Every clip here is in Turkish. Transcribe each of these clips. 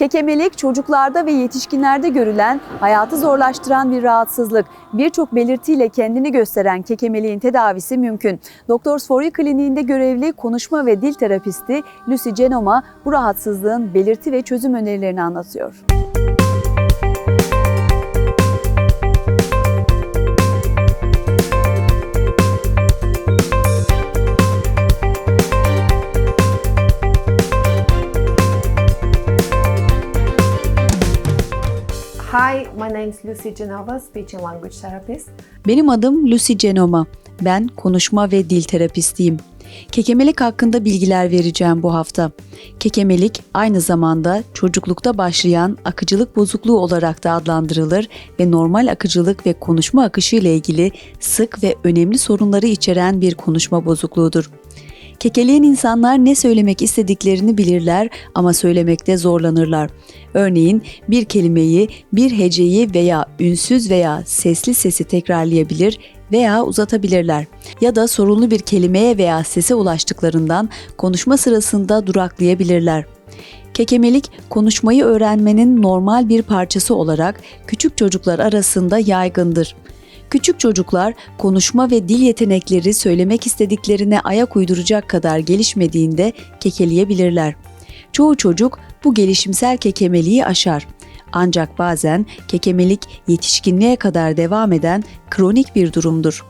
Kekemelik çocuklarda ve yetişkinlerde görülen, hayatı zorlaştıran bir rahatsızlık. Birçok belirtiyle kendini gösteren kekemeliğin tedavisi mümkün. Doktor Sfori Kliniğinde görevli konuşma ve dil terapisti Lucy Genoma bu rahatsızlığın belirti ve çözüm önerilerini anlatıyor. Hi, my name is Lucy Genova, speech and language therapist. Benim adım Lucy Genoma. Ben konuşma ve dil terapistiyim. Kekemelik hakkında bilgiler vereceğim bu hafta. Kekemelik aynı zamanda çocuklukta başlayan akıcılık bozukluğu olarak da adlandırılır ve normal akıcılık ve konuşma akışı ile ilgili sık ve önemli sorunları içeren bir konuşma bozukluğudur. Kekeleyen insanlar ne söylemek istediklerini bilirler ama söylemekte zorlanırlar. Örneğin bir kelimeyi, bir heceyi veya ünsüz veya sesli sesi tekrarlayabilir veya uzatabilirler. Ya da sorunlu bir kelimeye veya sese ulaştıklarından konuşma sırasında duraklayabilirler. Kekemelik konuşmayı öğrenmenin normal bir parçası olarak küçük çocuklar arasında yaygındır. Küçük çocuklar konuşma ve dil yetenekleri söylemek istediklerine ayak uyduracak kadar gelişmediğinde kekeleyebilirler. Çoğu çocuk bu gelişimsel kekemeliği aşar. Ancak bazen kekemelik yetişkinliğe kadar devam eden kronik bir durumdur.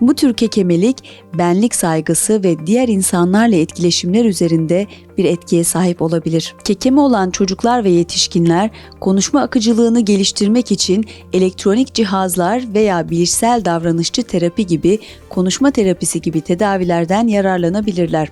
Bu tür kekemelik, benlik saygısı ve diğer insanlarla etkileşimler üzerinde bir etkiye sahip olabilir. Kekeme olan çocuklar ve yetişkinler konuşma akıcılığını geliştirmek için elektronik cihazlar veya bilişsel davranışçı terapi gibi konuşma terapisi gibi tedavilerden yararlanabilirler.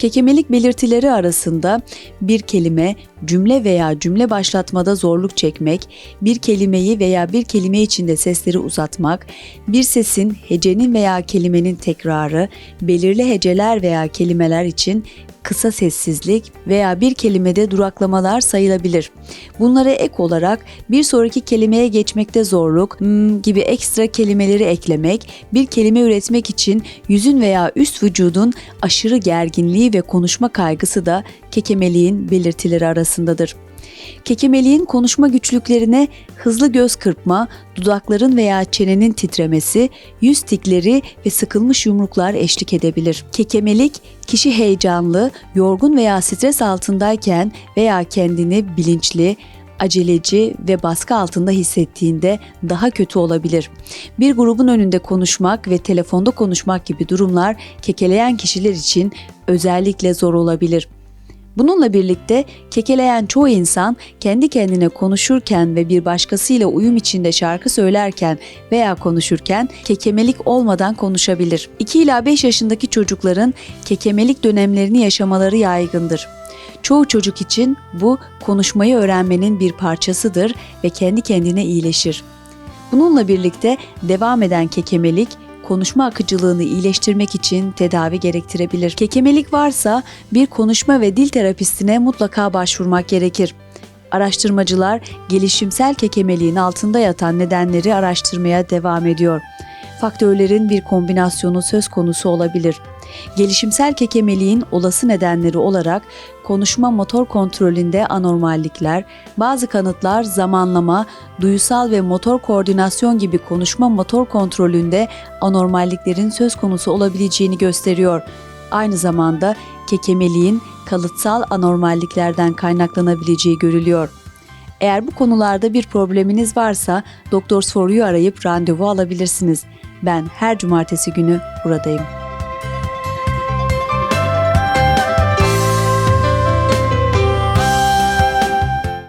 Kekemelik belirtileri arasında bir kelime, cümle veya cümle başlatmada zorluk çekmek, bir kelimeyi veya bir kelime içinde sesleri uzatmak, bir sesin, hecenin veya kelimenin tekrarı, belirli heceler veya kelimeler için kısa sessizlik veya bir kelimede duraklamalar sayılabilir. Bunlara ek olarak bir sonraki kelimeye geçmekte zorluk hmm gibi ekstra kelimeleri eklemek, bir kelime üretmek için yüzün veya üst vücudun aşırı gerginliği ve konuşma kaygısı da kekemeliğin belirtileri arasındadır. Kekemeliğin konuşma güçlüklerine hızlı göz kırpma, dudakların veya çenenin titremesi, yüz tikleri ve sıkılmış yumruklar eşlik edebilir. Kekemelik, kişi heyecanlı, yorgun veya stres altındayken veya kendini bilinçli, aceleci ve baskı altında hissettiğinde daha kötü olabilir. Bir grubun önünde konuşmak ve telefonda konuşmak gibi durumlar kekeleyen kişiler için özellikle zor olabilir. Bununla birlikte kekeleyen çoğu insan kendi kendine konuşurken ve bir başkasıyla uyum içinde şarkı söylerken veya konuşurken kekemelik olmadan konuşabilir. 2 ila 5 yaşındaki çocukların kekemelik dönemlerini yaşamaları yaygındır. Çoğu çocuk için bu konuşmayı öğrenmenin bir parçasıdır ve kendi kendine iyileşir. Bununla birlikte devam eden kekemelik konuşma akıcılığını iyileştirmek için tedavi gerektirebilir. Kekemelik varsa bir konuşma ve dil terapistine mutlaka başvurmak gerekir. Araştırmacılar gelişimsel kekemeliğin altında yatan nedenleri araştırmaya devam ediyor. Faktörlerin bir kombinasyonu söz konusu olabilir. Gelişimsel kekemeliğin olası nedenleri olarak konuşma motor kontrolünde anormallikler, bazı kanıtlar zamanlama, duyusal ve motor koordinasyon gibi konuşma motor kontrolünde anormalliklerin söz konusu olabileceğini gösteriyor. Aynı zamanda kekemeliğin kalıtsal anormalliklerden kaynaklanabileceği görülüyor. Eğer bu konularda bir probleminiz varsa Doktor Soru'yu arayıp randevu alabilirsiniz. Ben her cumartesi günü buradayım.